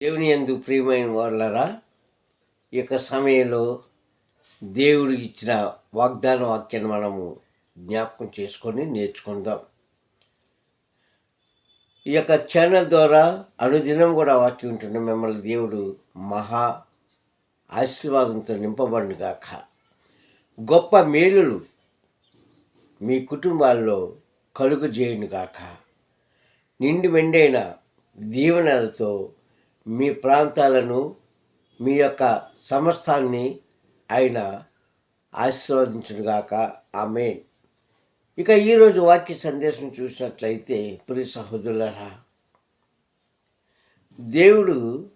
దేవుని ఎందు ప్రియమైన వాళ్ళరా ఈ యొక్క సమయంలో దేవుడు ఇచ్చిన వాగ్దాన వాక్యాన్ని మనము జ్ఞాపకం చేసుకొని నేర్చుకుందాం. ఈ యొక్క ఛానల్ ద్వారా అనుదినం కూడా వాక్యం ఉంటున్న మిమ్మల్ని దేవుడు మహా ఆశీర్వాదంతో నింపబడిన గాక. గొప్ప మేలులు మీ కుటుంబాల్లో కలుగు చేయను గాక. నిండి మెండైన దీవెనలతో మీ ప్రాంతాలను మీ యొక్క సమస్తాన్ని ఆయన ఆశీర్వదించుగాక ఆమె ఇక ఈరోజు వాక్య సందేశం చూసినట్లయితే ప్రి సహోదరులరా దేవుడు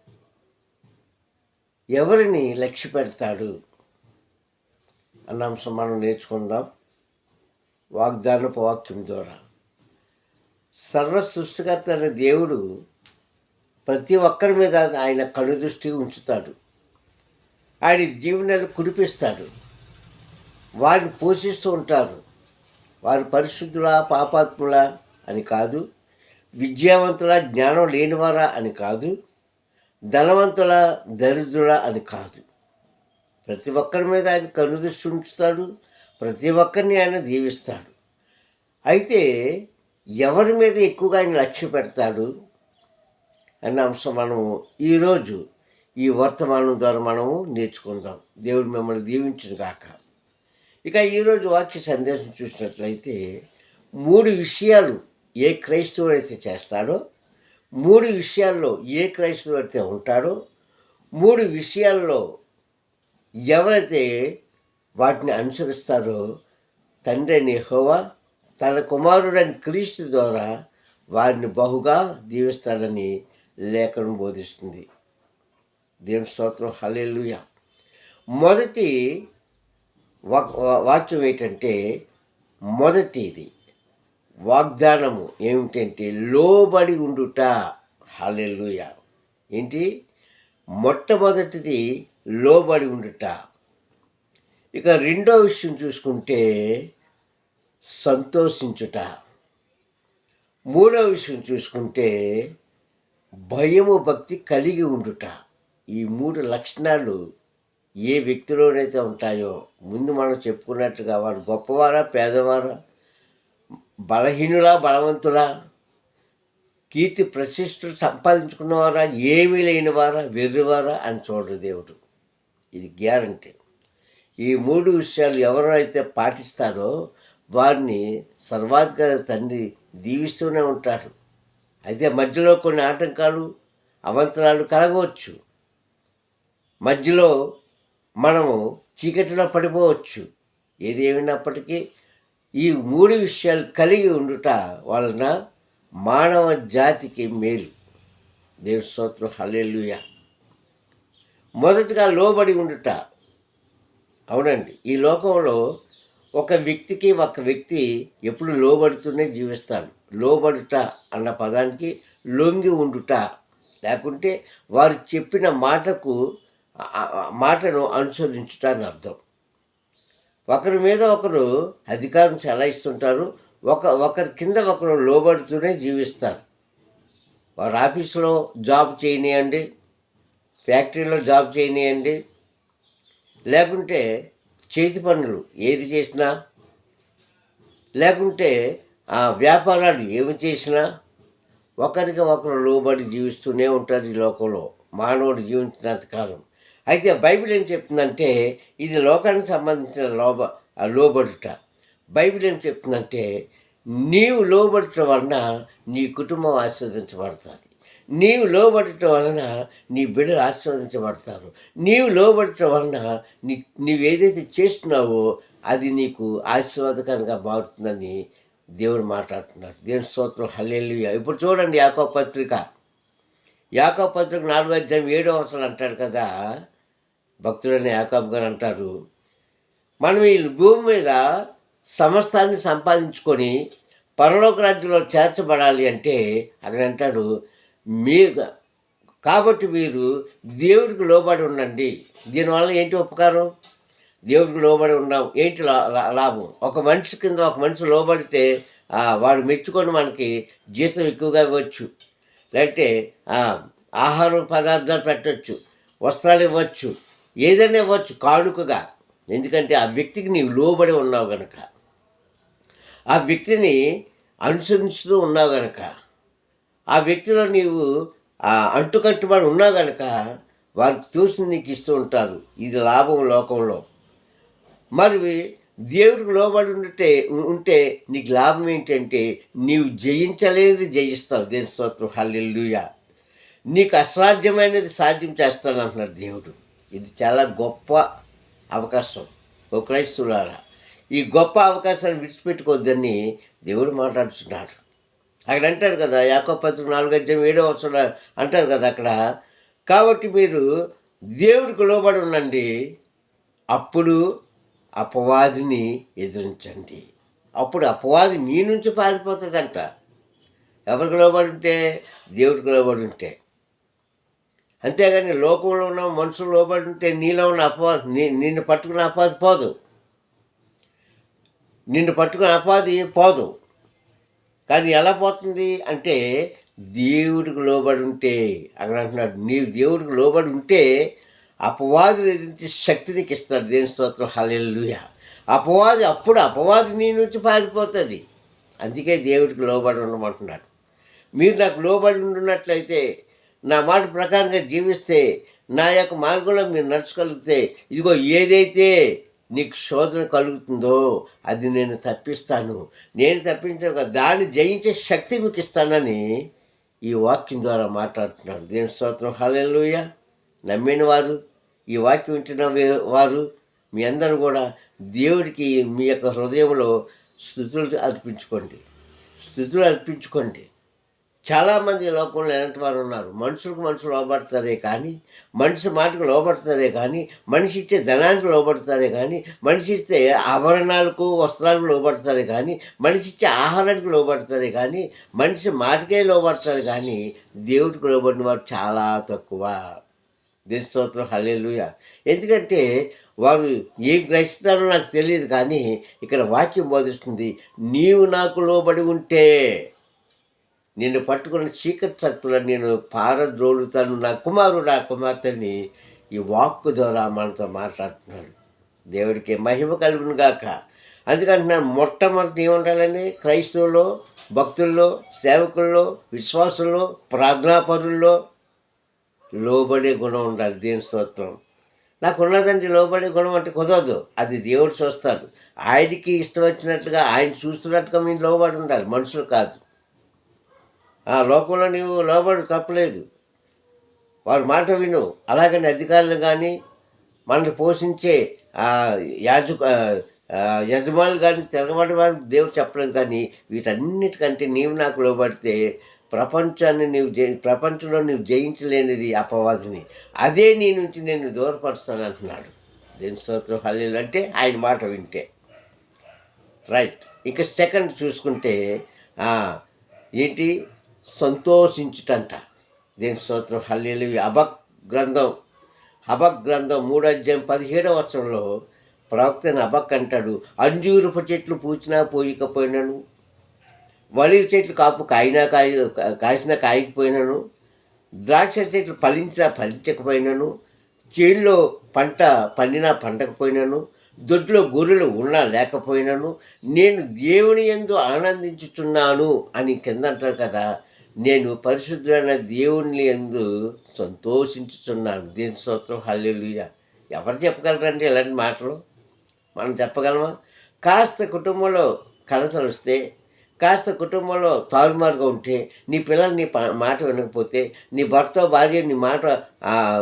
ఎవరిని లక్ష్య పెడతాడు అన్న అంశం మనం నేర్చుకుందాం వాగ్దానపు వాక్యం ద్వారా. సర్వ సృష్టికర్త అనే దేవుడు ప్రతి ఒక్కరి మీద ఆయన కనుదృష్టి ఉంచుతాడు. ఆయన జీవనాలు కురిపిస్తాడు. వారిని పోషిస్తూ ఉంటారు. వారు పరిశుద్ధుల పాపాత్ముల అని కాదు విద్యావంతుల జ్ఞానం లేనివారా అని కాదు ధనవంతుల దరిద్రుల అని కాదు. ప్రతి ఒక్కరి మీద ఆయన కనుదృష్టి ఉంచుతాడు. ప్రతి ఒక్కరిని ఆయన దీవిస్తాడు. అయితే ఎవరి మీద ఎక్కువగా ఆయన లక్ష్య పెడతాడు? అన్న అంశం మనము ఈరోజు ఈ వర్తమానం ద్వారా మనము నేర్చుకుందాం. దేవుడు మిమ్మల్ని దీవించిన కాక ఇక ఈరోజు వాక్య సందేశం చూసినట్లయితే మూడు విషయాలు ఏ క్రైస్తవుడు అయితే చేస్తాడో మూడు విషయాల్లో ఏ క్రైస్తవుడు అయితే ఉంటాడో మూడు విషయాల్లో ఎవరైతే వాటిని అనుసరిస్తారో తండ్రి అని హోవా తన కుమారుడని క్రీస్తు ద్వారా వారిని బహుగా దీవిస్తాడని లేఖనం బోధిస్తుంది. దేవుని స్తోత్రం. హలెలుయ మొదటి వాక్- వాక్యం ఏంటంటే మొదటిది వాగ్దానము ఏమిటంటే లోబడి ఉండుట. హలెలుయ ఏంటి? మొట్టమొదటిది లోబడి ఉండుట. ఇక రెండో విషయం చూసుకుంటే సంతోషించుట. మూడో విషయం చూసుకుంటే భయము భక్తి కలిగి ఉండుట. ఈ మూడు లక్షణాలు ఏ వ్యక్తిలోనైతే ఉంటాయో ముందు మనం చెప్పుకున్నట్టుగా వారు గొప్పవారా పేదవారా బలహీనులా బలవంతులా కీర్తి ప్రతిష్టలు సంపాదించుకున్నవారా ఏమీ లేనివారా వెర్రివారా అని చూడరు దేవుడు. ఇది గ్యారంటీ. ఈ మూడు విషయాలు ఎవరైతే పాటిస్తారో వారిని సర్వాధికారి తండ్రి దీవిస్తూనే ఉంటాడు. అయితే మధ్యలో కొన్ని ఆటంకాలు అవంతరాలు కలగవచ్చు. మధ్యలో మనము చీకటిలో పడిపోవచ్చు. ఏదేమైనప్పటికీ ఈ మూడు విషయాలు కలిగి ఉండుట వలన మానవ జాతికి మేలు. దేవుని స్తోత్రం. హల్లెలూయా. మొదటగా లోబడి ఉండుట. అవునండి. ఈ లోకంలో ఒక వ్యక్తికి ఒక వ్యక్తి ఎప్పుడు లోబడుతూనే జీవిస్తాడు. లోబడుట అన్న పదానికి లొంగి ఉండుట. లేకుంటే వారు చెప్పిన మాటకు మాటను అనుసరించుట అని అర్థం. ఒకరి మీద ఒకరు అధికారం చెలాయిస్తుంటారు. ఒక ఒకరి కింద ఒకరు లోబడుతూనే జీవిస్తారు. వారు ఆఫీసులో జాబ్ చేయనియండి ఫ్యాక్టరీలో జాబ్ చేయనియండి లేకుంటే చేతి పనులు ఏది చేసినా లేకుంటే ఆ వ్యాపారాలు ఏమి చేసినా ఒకరికి ఒకరు లోబడి జీవిస్తూనే ఉంటారు ఈ లోకంలో. మానవుడు జీవించినంత కాలం. అయితే బైబిల్ ఏం చెప్తుందంటే ఇది లోకానికి సంబంధించిన లోబ లోబడుట. బైబిల్ ఏం చెప్తుందంటే నీవు లోబడటం వలన నీ కుటుంబం ఆస్వాదించబడుతుంది నీవు లోబడటం వలన నీ బిడ్డలు ఆశీర్వదించబడతారు. నీవు లోబడటం వలన నీ నీవేదైతే చేస్తున్నావో అది నీకు ఆశీర్వాదకరంగా మారుతుందని దేవుడు మాట్లాడుతున్నాడు. దేవుని స్తోత్రం హల్లెలూయా. ఇప్పుడు చూడండి యాకో పత్రిక. యాకో పత్రిక నాలుగో అధ్యాయం ఏడో అవసరం అంటాడు కదా. భక్తుడని యాకబ్ గారు అంటారు మనం ఈ భూమి మీద సమస్తాన్ని సంపాదించుకొని పరలోక రాజ్యంలో చేర్చబడాలి అంటే అక్కడ అంటాడు మీ కాబట్టి మీరు దేవుడికి లోబడి ఉండండి. దీనివల్ల ఏంటి ఉపకారం? దేవుడికి లోబడి ఉన్నాం. ఏంటి లా- లాభం? ఒక మనిషి కింద ఒక మనిషి లోబడితే వాడు మెచ్చుకొని మనకి జీతం ఎక్కువగా ఇవ్వచ్చు. లేకపోతే ఆహారం పదార్థాలు పెట్టచ్చు వస్త్రాలు ఇవ్వచ్చు ఏదైనా ఇవ్వచ్చు కానుకగా. ఎందుకంటే ఆ వ్యక్తికి నీవు లోబడి ఉన్నావు గనక. ఆ వ్యక్తిని అనుసరిస్తూ ఉన్నావు గనక. ఆ వ్యక్తిలో నీవు అంటుకట్టుబడి ఉన్నావు గనక వారికి చూసి నీకు ఇస్తూ ఉంటారు. ఇది లాభం లోకంలో. మరి దేవుడికి లోబడి ఉంటే ఉంటే నీకు లాభం ఏంటంటే నీవు జయించలేనిది జయిస్తావు. దేని స్తోత్రం. హల్లెల్లుయా నీకు అసాధ్యమైనది సాధ్యం చేస్తాను అంటున్నాడు దేవుడు. ఇది చాలా గొప్ప అవకాశం. ఓ క్రైస్తులారా ఈ గొప్ప అవకాశాన్ని విడిచిపెట్టుకోవద్దని దేవుడు మాట్లాడుతున్నాడు. అక్కడ అంటారు కదా యాకో పత్రిక నాలుగు అధ్యాయం ఏడో వస్తున్న అంటారు కదా అక్కడ కాబట్టి మీరు దేవుడికి లోబడి ఉండండి. అప్పుడు అపవాదిని ఎదిరించండి. అప్పుడు అపవాది మీ నుంచి పారిపోతుందంట. ఎవరికి లోబడి ఉంటే దేవుడికి లోబడి ఉంటే అంతేగాని లోకంలో ఉన్న మనుషులు లోబడి ఉంటే నీలో ఉన్న అపవాది నీ- నిన్ను పట్టుకున్న అపవాది పోదు. నిన్ను పట్టుకున్న అపవాది పోదు. కానీ ఎలా పోతుంది అంటే దేవుడికి లోబడి ఉంటే అక్కడ అంటున్నాడు నీవు దేవుడికి లోబడి ఉంటే అపవాదిని ఎదిరించే శక్తి నీకు ఇస్తాడు దేని స్తోత్రం. హలెల్లుయ. అపవాది అప్పుడు అపవాది నీ నుంచి పారిపోతుంది. అందుకే దేవుడికి లోబడి ఉండమంటున్నాడు. మీరు నాకు లోబడి ఉండున్నట్లయితే నా మాట ప్రకారంగా జీవిస్తే నా యొక్క మార్గంలో మీరు నడుచుకలిగితే ఇదిగో ఏదైతే నీకు శోధన కలుగుతుందో అది నేను తప్పిస్తాను. నేను తప్పించిన దాన్ని జయించే శక్తి మీకు ఇస్తానని ఈ వాక్యం ద్వారా మాట్లాడుతున్నాడు. దేని స్తోత్రం. హల్లెలూయ. నమ్మిన వారు ఈ వాక్యం వింటున్న వే- వారు మీ అందరూ కూడా దేవుడికి మీ యొక్క హృదయంలో స్థుతులు అర్పించుకోండి. స్థుతులు అర్పించుకోండి. చాలామంది లోకంలో ఎలాంటి వారు ఉన్నారు? మనుషులకు మనుషులు లోబడతారే కానీ మనిషి మాటకు లోబడతారే కానీ మనిషి ఇచ్చే ధనానికి లోబడతారే కానీ మనిషి ఇచ్చే ఆభరణాలకు వస్త్రాలకు లోబడతారే కానీ మనిషి ఇచ్చే ఆహారానికి లోబడతారే కానీ మనిషి మాటకే లోబడతారు కానీ దేవుడికి లోబడిన వారు చాలా తక్కువ. దేని స్తోత్రం హల్లెలుయ. ఎందుకంటే వారు ఏం గ్రహిస్తారో నాకు తెలియదు కానీ ఇక్కడ వాక్యం బోధిస్తుంది నీవు నాకు లోబడి ఉంటే నిన్ను పట్టుకున్న చీకటి శక్తులను నేను పారద్రోలుతాను. నా కుమారుడు నా కుమార్తెని ఈ వాక్కు ద్వారా మనతో మాట్లాడుతున్నాడు. దేవుడికి మహిమ కలుగును గాక. అందుకంటున్నాను మొట్టమొదటి ఏముండాలని క్రైస్తవుల్లో భక్తుల్లో సేవకుల్లో విశ్వాసుల్లో ప్రార్థనాపరుల్లో లోబడే గుణం ఉండాలి దేని స్తోత్రం. నాకు ఉన్నదండి లోబడే గుణం అంటే కుదరదు. అది దేవుడు చూస్తాడు. ఆయనకి ఇష్టం వచ్చినట్లుగా ఆయన చూస్తున్నట్టుగా మీరు లోబడి ఉండాలి. మనుషులు కాదు. ఆ లోకంలో నీవు లోబడి తప్పలేదు. వారి మాట విను. అలాగని అధికారులు కానీ మనల్ని పోషించే యాజు యజమానులు కానీ తిరగబడి వారు దేవుడు చెప్పలేదు కానీ వీటన్నిటికంటే నీవు నాకు లోబడితే ప్రపంచాన్ని నీవు జయి ప్రపంచంలో నీవు జయించలేనిది అపవాదిని. అదే నీ నుంచి నేను దూరపరుస్తాను అంటున్నాడు. దేని స్తోత్రం? హల్లీలు అంటే ఆయన మాట వింటే. రైట్ ఇక సెకండ్ చూసుకుంటే ఏంటి? సంతోషించుటంట. దేని స్తోత్రం? హల్లీలు అబక్ గ్రంథం అబక్ గ్రంథం మూడు అధ్యాయం పదిహేడవ వచనంలో ప్రవక్తని అబక్ అంటాడు అంజూరపు చెట్లు పూచినా పోయకపోయినాను. వలివి చెట్లు కాపు కాయినా కాయ కాసిన కాయకపోయినాను ద్రాక్ష చెట్లు ఫలించినా ఫలించకపోయినాను చేనులో పంట పండినా పండకపోయినాను దొడ్లో గొర్రెలు ఉన్నా లేకపోయినాను నేను దేవుని ఎందు ఆనందించుచున్నాను అని కింద అంటారు కదా నేను పరిశుద్ధమైన దేవుని ఎందు సంతోషించుచున్నాను. దీని స్తోత్రం హల్లెలుయ. ఎవరు చెప్పగలరండి ఇలాంటి మాటలు? మనం చెప్పగలమా? కాస్త కుటుంబంలో కలతలు వస్తే కాస్త కుటుంబంలో తారుమారుగా ఉంటే నీ పిల్లలు నీ మాట వినకపోతే నీ భర్త భార్య నీ మాట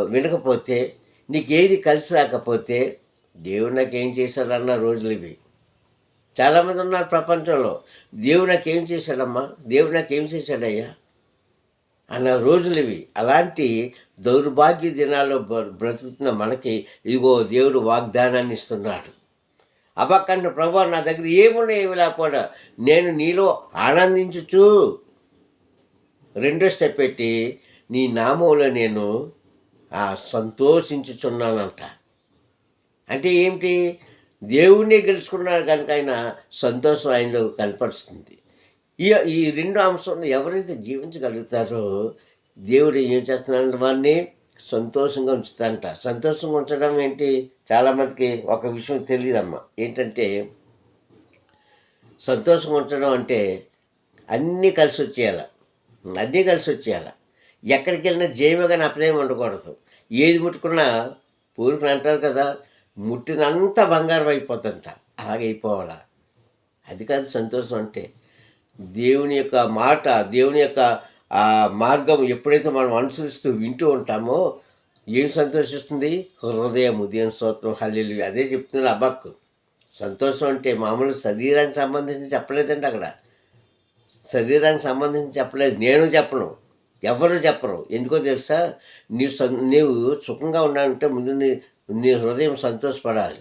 వినకపోతే నీకేది కలిసి రాకపోతే దేవుడు నాకేం చేశాడన్న రోజులు ఇవి. చాలామంది ఉన్నారు ప్రపంచంలో. దేవుడు నాకేం చేశాడమ్మా? దేవుడు నాకేం చేశాడయ్యా? అన్న రోజులు ఇవి. అలాంటి దౌర్భాగ్య దినాల్లో బ్ర- బ్రతుకుతున్న మనకి ఇదిగో దేవుడు వాగ్దానాన్ని ఇస్తున్నాడు. అబక్కంటే ప్రభు నా దగ్గర ఏమున్నా ఏమి లేకపోయినా నేను నీలో ఆనందించుచు రెండో స్టెప్ పెట్టి నీ నామంలో నేను ఆ, సంతోషించుచున్నానంట. అంటే ఏమిటి? దేవుణ్ణి గెలుచుకున్నాడు కనుక ఆయన సంతోషం ఆయనలో కనపరుస్తుంది. ఈ ఈ రెండు అంశంలో ఎవరైతే జీవించగలుగుతారో దేవుడు ఏం చేస్తున్నాడు వారిని సంతోషంగా ఉంచుతాడంట సంతోషంగా ఉంచడం ఏంటి? చాలామందికి ఒక విషయం తెలియదమ్మా ఏంటంటే సంతోషంగా ఉంచడం అంటే అన్నీ కలిసి వచ్చేయాలి. అన్నీ కలిసి వచ్చేయాలి. ఎక్కడికి వెళ్ళినా జయమే కానీ అప్లయం ఉండకూడదు. ఏది ముట్టుకున్నా పూర్వీకులు అంటారు కదా ముట్టినంతా బంగారం అయిపోతుంట అలాగే అది కాదు సంతోషం అంటే. దేవుని యొక్క మాట దేవుని యొక్క ఆ మార్గం ఎప్పుడైతే మనం అనుసరిస్తూ వింటూ ఉంటామో ఏం సంతోషిస్తుంది? హృదయం ఉదయం స్తోత్రం హల్లి అదే చెప్తున్నారు అబ్బక్కు సంతోషం అంటే మామూలు శరీరానికి సంబంధించి చెప్పలేదండి అక్కడ. శరీరానికి సంబంధించి చెప్పలేదు. నేను చెప్పను. ఎవరు చెప్పరు. ఎందుకో తెలుసా? నీ నీవు సుఖంగా ఉండాలంటే ముందు నీ నీ హృదయం సంతోషపడాలి.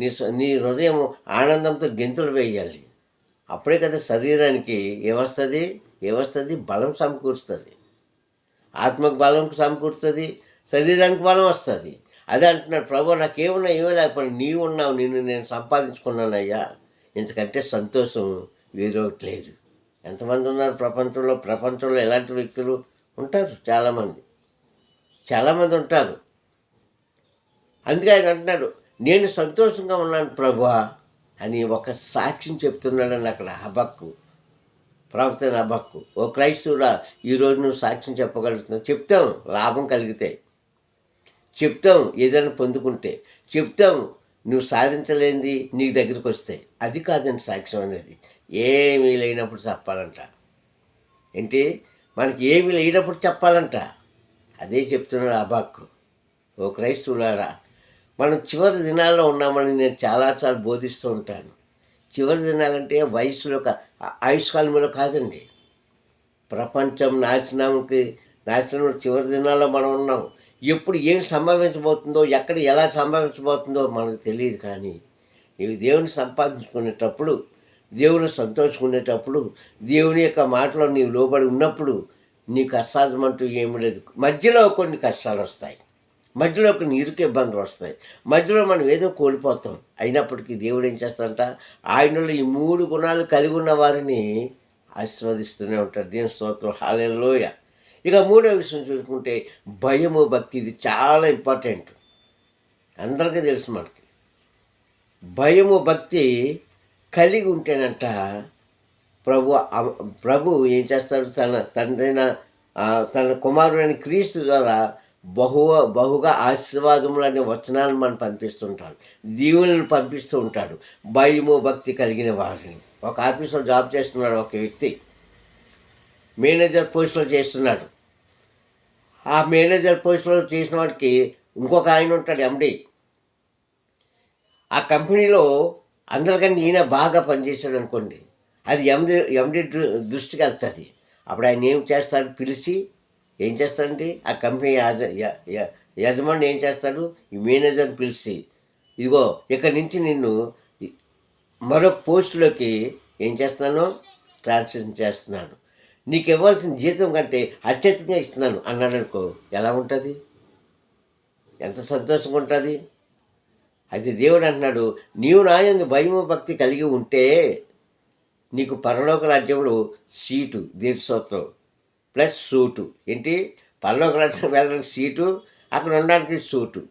నీ స- నీ హృదయం ఆనందంతో గెంతులు వేయాలి. అప్పుడే కదా శరీరానికి ఏమొస్తుంది? ఏమొస్తుంది? బలం సమకూరుస్తుంది. ఆత్మకు బలం సమకూరుతుంది శరీరానికి బలం వస్తుంది. అదే అంటున్నాడు ప్రభు నాకేమున్నా ఏమీ లేకపోయినా నీవు ఉన్నావు నిన్ను నేను సంపాదించుకున్నానయ్యా. ఎందుకంటే సంతోషం వేరొకటి లేదు. ఎంతమంది ఉన్నారు ప్రపంచంలో? ప్రపంచంలో ఎలాంటి వ్యక్తులు ఉంటారు? చాలామంది. చాలామంది ఉంటారు. అందుకే ఆయన అంటున్నాడు నేను సంతోషంగా ఉన్నాను ప్రభు అని ఒక సాక్ష్యం చెప్తున్నాడని అక్కడ హబక్కు ప్రవక్తన అబ్బక్కు ఓ క్రైస్తవుడా ఈరోజు నువ్వు సాక్ష్యం చెప్పగలుగుతున్నావు. చెప్తాం లాభం కలిగితే. చెప్తాం ఏదైనా పొందుకుంటే. చెప్తాం నువ్వు సాధించలేనిది నీ దగ్గరికి వస్తే. అది కాదండి సాక్ష్యం అనేది. ఏమీ లేనప్పుడు చెప్పాలంట. ఏంటి? మనకి ఏమీ లేనప్పుడు చెప్పాలంట. అదే చెప్తున్నాడు అబాక్కు ఓ క్రైస్తవులారా మనం చివరి దినాల్లో ఉన్నామని నేను చాలాసార్లు బోధిస్తూ ఉంటాను. చివరి దినాలంటే వయసులో ఆయుష్కాలంలో కాదండి. ప్రపంచం నాశనంకి నాశనం చివరి దినాల్లో మనం ఉన్నాం. ఎప్పుడు ఏం సంభవించబోతుందో ఎక్కడ ఎలా సంభవించబోతుందో మనకు తెలియదు కానీ నీవు దేవుని సంపాదించుకునేటప్పుడు దేవుని సంతోషుకునేటప్పుడు దేవుని యొక్క మాటలో నీవు లోబడి ఉన్నప్పుడు నీకు కష్టాలు అంటూ ఏమీ లేదు. మధ్యలో కొన్ని కష్టాలు వస్తాయి. మధ్యలో కొన్ని ఇరుకు ఇబ్బందులు వస్తాయి. మధ్యలో మనం ఏదో కోల్పోతాం. అయినప్పటికీ దేవుడు ఏం చేస్తాడంట? ఆయనలో ఈ మూడు గుణాలు కలిగి ఉన్న వారిని ఆశీర్వదిస్తూనే ఉంటాడు. దేని స్తోత్రం. హాలెల్లోయ. ఇక మూడో విషయం చూసుకుంటే భయము భక్తి ఇది చాలా ఇంపార్టెంట్. అందరికీ తెలుసు మనకి. భయము భక్తి కలిగి ఉంటేనంట ప్రభు ప్రభు ఏం చేస్తాడు? తన తండ్రైన తన కుమారుడైన క్రీస్తు ద్వారా బహు బహుగా ఆశీర్వాదములు అనే వచనాలను మనం పంపిస్తుంటాడు. దీవులను పంపిస్తూ ఉంటాడు. భయము భక్తి కలిగిన వారిని. ఒక ఆఫీసులో జాబ్ చేస్తున్నాడు ఒక వ్యక్తి. మేనేజర్ పోస్టులో చేస్తున్నాడు. ఆ మేనేజర్ పోస్టులో చేసిన వాడికి ఇంకొక ఆయన ఉంటాడు ఎండి ఆ కంపెనీలో అందరికన్నా ఈయన బాగా పనిచేశాడు అనుకోండి. అది ఎండి ఎండి దృష్టికి వెళ్తుంది. అప్పుడు ఆయన ఏం చేస్తాడు? పిలిచి ఏం చేస్తాడంటే ఆ కంపెనీ యాజ యజమాని ఏం చేస్తాడు ఈ మేనేజర్ని పిలిచి ఇదిగో ఇక్కడి నుంచి నిన్ను మరొక పోస్టులోకి ఏం చేస్తున్నాను? ట్రాన్స్ఫర్ చేస్తున్నాను. నీకు ఇవ్వాల్సిన జీతం కంటే అత్యధికంగా ఇస్తున్నాను. అన్నాడు అనుకో ఎలా ఉంటుంది? ఎంత సంతోషంగా ఉంటుంది? అది దేవుడు అంటున్నాడు నీవు నాయందు భయము భక్తి కలిగి ఉంటే నీకు పరలోక రాజ్యంలో సీటు దీర్ఘసూత్రం ప్లస్ సూటు. ఏంటి? పల్లోకి రాజ్యం వెళ్ళడానికి సీటు అక్కడ ఉండడానికి సూటు.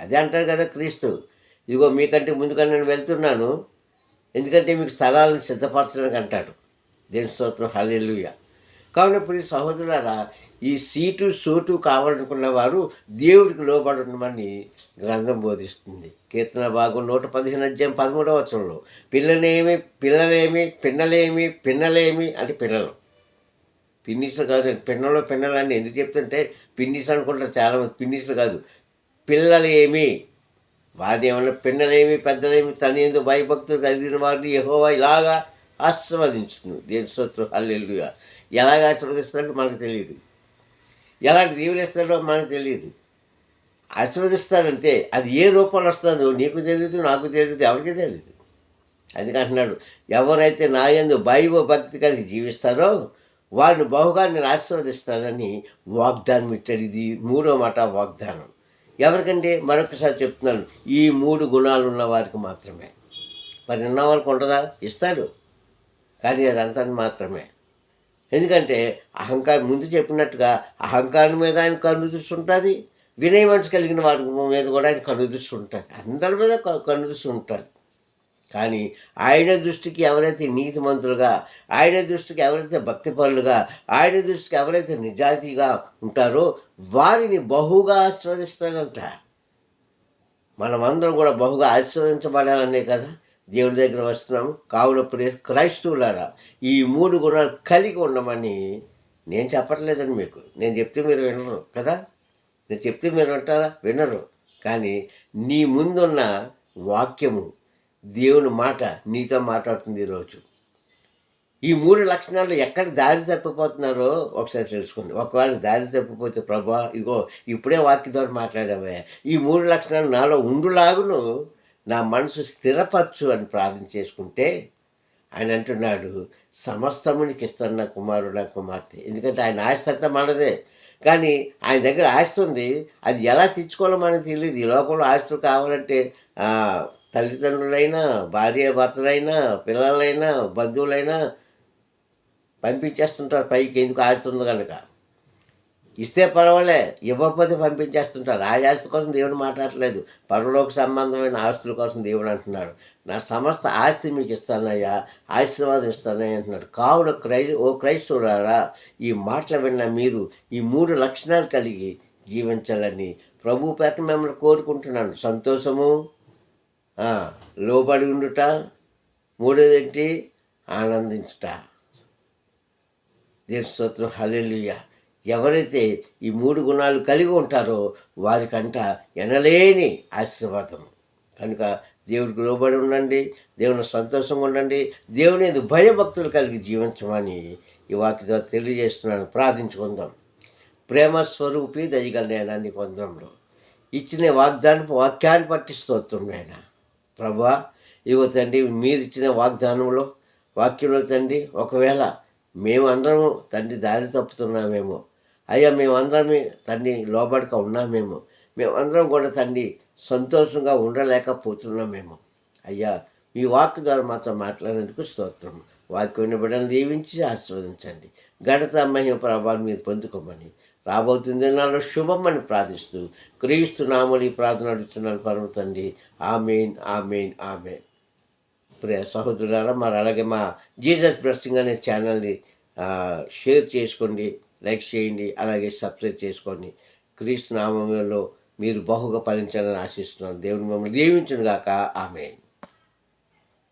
అదే అంటారు కదా క్రీస్తు. ఇదిగో మీకంటే ముందుగా నేను వెళ్తున్నాను. ఎందుకంటే మీకు స్థలాలను సిద్ధపరచడానికి అంటాడు. దేని స్తోత్రం. హల్లెలూయా. కావున ఇప్పుడు ఈ సహోదరులారా ఈ సీటు సూటు కావాలనుకున్న వారు దేవుడికి లోబడమని గ్రంథం బోధిస్తుంది. కీర్తన భాగం నూట పదిహేను అధ్యాయం పదమూడవ వచనంలో పిల్లలేమి పిల్లలేమి పిన్నలేమి పిన్నలేమి అంటే పిల్లలు. పిన్నిస్లు కాదు పిన్నలు పిన్నలు అని ఎందుకు చెప్తుంటే పిన్నిస్ అనుకుంటారు చాలామంది పిన్నిస్లు కాదు పిల్లలు ఏమి? వారిని ఏమన్నా పిన్నలేమి పెద్దలేమి తన ఎందుకు భయభక్తులు కలిగిన వారిని ఎహోవా ఇలాగా ఆశీర్వదించుతుంది. దేని స్తోత్రం అల్లెల్లుగా ఎలాగ ఆశీర్వదిస్తాడో మనకు తెలియదు. ఎలాంటి దీవులు ఇస్తాడో మనకు తెలియదు. ఆశీర్వదిస్తాడంతే అది ఏ రూపంలో వస్తుందో నీకు తెలియదు నాకు తెలియదు ఎవరికి తెలియదు. అందుకంటున్నాడు ఎవరైతే నా యందు భైవ కలిగి జీవిస్తారో వారిని బహుగా నేను ఆశీర్వదిస్తానని వాగ్దానం ఇచ్చాడు. ఇది మూడో మాట వాగ్దానం. ఎవరికంటే మరొకసారి చెప్తున్నాను ఈ మూడు గుణాలు ఉన్న వారికి మాత్రమే. మరి ఉన్న వాళ్ళకి ఉండదా ఇస్తాడు. కానీ అదంతా మాత్రమే. ఎందుకంటే అహంకారం ముందు చెప్పినట్టుగా అహంకారం మీద ఆయన కన్ను దృష్టి ఉంటుంది. వినయ మనసు కలిగిన వారి మీద కూడా ఆయన కన్ను దృష్టి ఉంటుంది. అందరి మీద క- కన్ను దృష్టి ఉంటుంది. కానీ ఆయన దృష్టికి ఎవరైతే నీతిమంతులుగా ఆయన దృష్టికి ఎవరైతే భక్తిపరులుగా ఆయన దృష్టికి ఎవరైతే నిజాయితీగా ఉంటారో వారిని బహుగా ఆస్వాదిస్తాడంట మనమందరం కూడా బహుగా ఆశీర్వదించబడాలనే కదా దేవుడి దగ్గర వస్తున్నాము. కావున ప్రియ క్రైస్తవులారా ఈ మూడు గుణాలు కలిగి ఉండమని నేను చెప్పట్లేదండి మీకు. నేను చెప్తే మీరు వినరు కదా? నేను చెప్తే మీరు వింటారా? వినరు. కానీ నీ ముందున్న వాక్యము దేవుని మాట నీతో మాట్లాడుతుంది ఈరోజు. ఈ మూడు లక్షణాలు ఎక్కడ దారి తప్పిపోతున్నారో ఒకసారి తెలుసుకోండి. ఒకవేళ దారి తప్పిపోతే ప్రభా ఇదిగో ఇప్పుడే వాక్య ద్వారా మాట్లాడావే. ఈ మూడు లక్షణాలు నాలో ఉండులాగును నా మనసు స్థిరపరచు అని ప్రార్థన చేసుకుంటే ఆయన అంటున్నాడు సమస్తమునికి ఇస్తాను నా కుమారుడు నా కుమార్తె. ఎందుకంటే ఆయన ఆశత మనదే. కానీ ఆయన దగ్గర ఆశ ఉంది. అది ఎలా తెచ్చుకోవాలో మనకు తెలియదు. ఈ లోకంలో ఆశలు కావాలంటే తల్లిదండ్రులైనా భార్య భర్తలైనా పిల్లలైనా బంధువులైనా పంపించేస్తుంటారు. పైకి ఎందుకు ఆడుతుంది కనుక ఇస్తే పర్వాలే ఇవ్వకపోతే పంపించేస్తుంటారు. ఆ ఆస్తి కోసం దేవుడు మాట్లాడలేదు పరలోక సంబంధమైన ఆస్తుల కోసం దేవుడు అంటున్నాడు. నా సమస్త ఆస్తి మీకు ఇస్తానయ్యా ఆశీర్వాదం ఇస్తానయ్యా అంటున్నాడు. కావున క్రై ఓ క్రైస్తవులారా ఈ మాటలు విన్న మీరు ఈ మూడు లక్షణాలు కలిగి జీవించాలని ప్రభు పేట మిమ్మల్ని కోరుకుంటున్నాను. సంతోషము లోబడి ఉండుట మూడోదేంటి? ఆనందించుట. దేని స్తోత్రం ఎవరైతే ఈ మూడు గుణాలు కలిగి ఉంటారో వారికంట ఎనలేని ఆశీర్వాదం. కనుక దేవుడికి లోబడి ఉండండి దేవుని సంతోషంగా ఉండండి దేవుని భయభక్తులు కలిగి జీవించమని ఈ వాక్య ద్వారా తెలియజేస్తున్నాను. ప్రార్థించుకుందాం. ప్రేమ స్వరూపి దయగల నేనాన్ని నీకు ఇచ్చిన వాగ్దానం వాక్యాన్ని పట్టి స్తోత్రం ప్రభా ఇగో తండ్రి మీరు ఇచ్చిన వాగ్దానంలో వాక్యంలో తండ్రి ఒకవేళ మేమందరము తండ్రి దారి తప్పుతున్నామేమో అయ్యా మేమందరమే తండ్రి లోబడక ఉన్నామేమో మేమందరం కూడా తండ్రి సంతోషంగా ఉండలేకపోతున్నామేమో అయ్యా మీ వాక్ ద్వారా మాతో మాట్లాడేందుకు స్తోత్రం. వాక్యం బిడ్డను దీవించి ఆశీర్వదించండి. గడత మహిమ ప్రభావం మీరు పొందుకోమని రాబోతుంది నాలో శుభమని ప్రార్థిస్తూ క్రీస్తు నామలి ప్రార్థన అడుగుతున్నాను పరమ తండ్రి. Amen amen amen. ప్రియ సహోదరులారా మరి అలాగే మా జీసస్ బ్లెస్సింగ్ అనే ఛానల్ని షేర్ చేసుకోండి లైక్ చేయండి అలాగే సబ్స్క్రైబ్ చేసుకోండి. క్రీస్తు నామంలో మీరు బహుగా ఫలించాలని ఆశిస్తున్నాను. దేవుని మమ్మల్ని దీవించును గాక ఆమెన్.